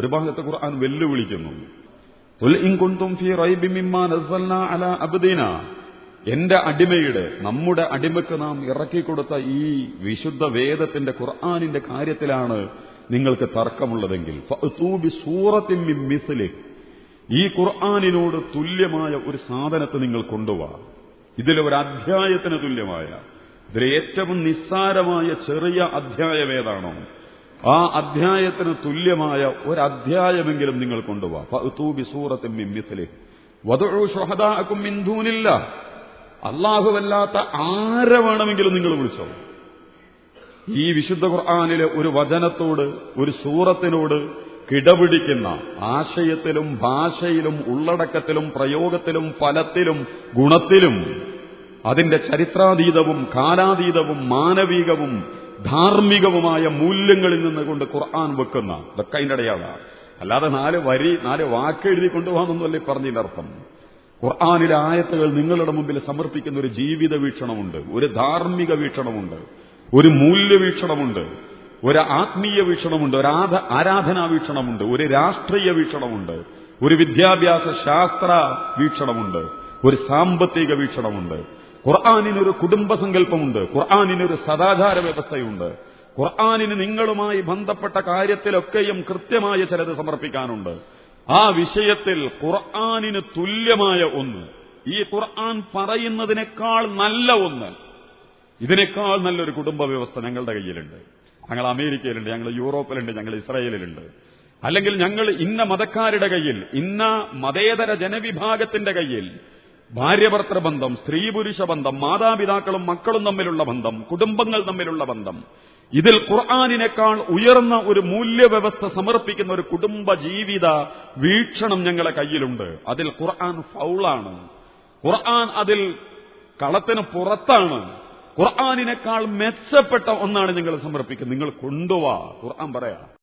ഒരു ഭാഗത്ത് ഖുർആൻ വെല്ലുവിളിക്കുന്നു. "ഖുൽ ഇൻ കുൻതും ഫീ റൈബിൻ മിമ്മാ നസ്സൽനാ അലാ അബ്ദിനാ. എന്റെ അടിമയുടെ നമ്മുടെ അടിമക്ക് നാം ഇറക്കിക്കൊടുത്ത ഈ വിശുദ്ധ വേദത്തിന്റെ ഖുർആാനിന്റെ കാര്യത്തിലാണ് നിങ്ങൾക്ക് തർക്കമുള്ളതെങ്കിൽ. ഈ ഖുർആാനിനോട് തുല്യമായ ഒരു സാധനത്തെ നിങ്ങൾ കൊണ്ടുപോവാ ഇതിൽ ഒരു അധ്യായത്തിന് തുല്യമായ. ഇതിലേറ്റവും നിസ്സാരമായ ചെറിയ അധ്യായം ഏതാണോ? ആ അധ്യായത്തിന് തുല്യമായ ഒരു അധ്യായമെങ്കിലും നിങ്ങൾ കൊണ്ടുപോവാ ഫഅ്തൂ ബിസൂറത്തിൻ മിൻ മിസ്ലിഹ്. വദഉ ശുഹദാഅക്കും മിൻ ദൂനില്ലാഹ് അള്ളാഹുവല്ലാത്ത ആരെ വേണമെങ്കിലും നിങ്ങൾ വിളിച്ചോ. ഈ വിശുദ്ധ ഖുർആാനിലെ ഒരു വചനത്തോട് ഒരു സൂറത്തിനോട് കിടപിടിക്കുന്ന ആശയത്തിലും ഭാഷയിലും ഉള്ളടക്കത്തിലും പ്രയോഗത്തിലും ഫലത്തിലും ഗുണത്തിലും അതിന്റെ ചരിത്രാതീതവും കാലാതീതവും മാനവികവും ധാർമ്മികവുമായ മൂല്യങ്ങളിൽ നിന്നുകൊണ്ട് ഖുർആൻ വെക്കുന്ന ഇതൊക്കെ അതിന്റെ അടയാളാണ് അല്ലാതെ നാല് വരി നാല് വാക്ക് എഴുതി കൊണ്ടുപോകാമെന്നല്ലേ പറഞ്ഞതിന്റെ അർത്ഥം. ഖുർആാനിലെ ആയത്തുകൾ നിങ്ങളുടെ മുമ്പിൽ സമർപ്പിക്കുന്ന ഒരു ജീവിത വീക്ഷണമുണ്ട് ഒരു ധാർമ്മിക വീക്ഷണമുണ്ട് ഒരു മൂല്യ വീക്ഷണമുണ്ട് ഒരു ആത്മീയ വീക്ഷണമുണ്ട് ഒരു ആരാധനാ വീക്ഷണമുണ്ട് ഒരു രാഷ്ട്രീയ വീക്ഷണമുണ്ട് ഒരു വിദ്യാഭ്യാസ ശാസ്ത്ര വീക്ഷണമുണ്ട് ഒരു സാമ്പത്തിക വീക്ഷണമുണ്ട്. ഖുർആാനിനൊരു കുടുംബസങ്കല്പമുണ്ട്. ഖുർആാനിനൊരു സദാചാര വ്യവസ്ഥയുണ്ട്. ഖുർആാനിന് നിങ്ങളുമായി ബന്ധപ്പെട്ട കാര്യത്തിലൊക്കെയും കൃത്യമായ ചിലത് സമർപ്പിക്കാനുണ്ട്. ആ വിഷയത്തിൽ ഖുർആാനിന് തുല്യമായ ഒന്ന്. ഈ ഖുർആൻ പറയുന്നതിനേക്കാൾ നല്ല ഒന്ന്. ഇതിനേക്കാൾ നല്ലൊരു കുടുംബ വ്യവസ്ഥ ഞങ്ങളുടെ കയ്യിലുണ്ട്. ഞങ്ങൾ അമേരിക്കയിലുണ്ട് ഞങ്ങൾ യൂറോപ്പിലുണ്ട് ഞങ്ങൾ ഇസ്രായേലിലുണ്ട്. അല്ലെങ്കിൽ ഞങ്ങൾ ഇന്ന മതക്കാരുടെ കയ്യിൽ ഇന്ന മതേതര ജനവിഭാഗത്തിന്റെ കയ്യിൽ ഭാര്യഭർത്തൃ ബന്ധം സ്ത്രീ പുരുഷ ബന്ധം മാതാപിതാക്കളും മക്കളും തമ്മിലുള്ള ബന്ധം കുടുംബങ്ങൾ തമ്മിലുള്ള ബന്ധം. ഇതിൽ ഖുർആാനിനേക്കാൾ ഉയർന്ന ഒരു മൂല്യവ്യവസ്ഥ സമർപ്പിക്കുന്ന ഒരു കുടുംബ ജീവിത വീക്ഷണം ഞങ്ങളെ കയ്യിലുണ്ട്. അതിൽ ഖുർആൻ ഫൗളാണ്. ഖുർആൻ അതിൽ കളത്തിന് പുറത്താണ്. ഖുർആാനിനേക്കാൾ മെച്ചപ്പെട്ട ഒന്നാണ് നിങ്ങൾ സമർപ്പിക്കുന്നത്. നിങ്ങൾ കൊണ്ടുവാ. ഖുർആൻ പറയാ.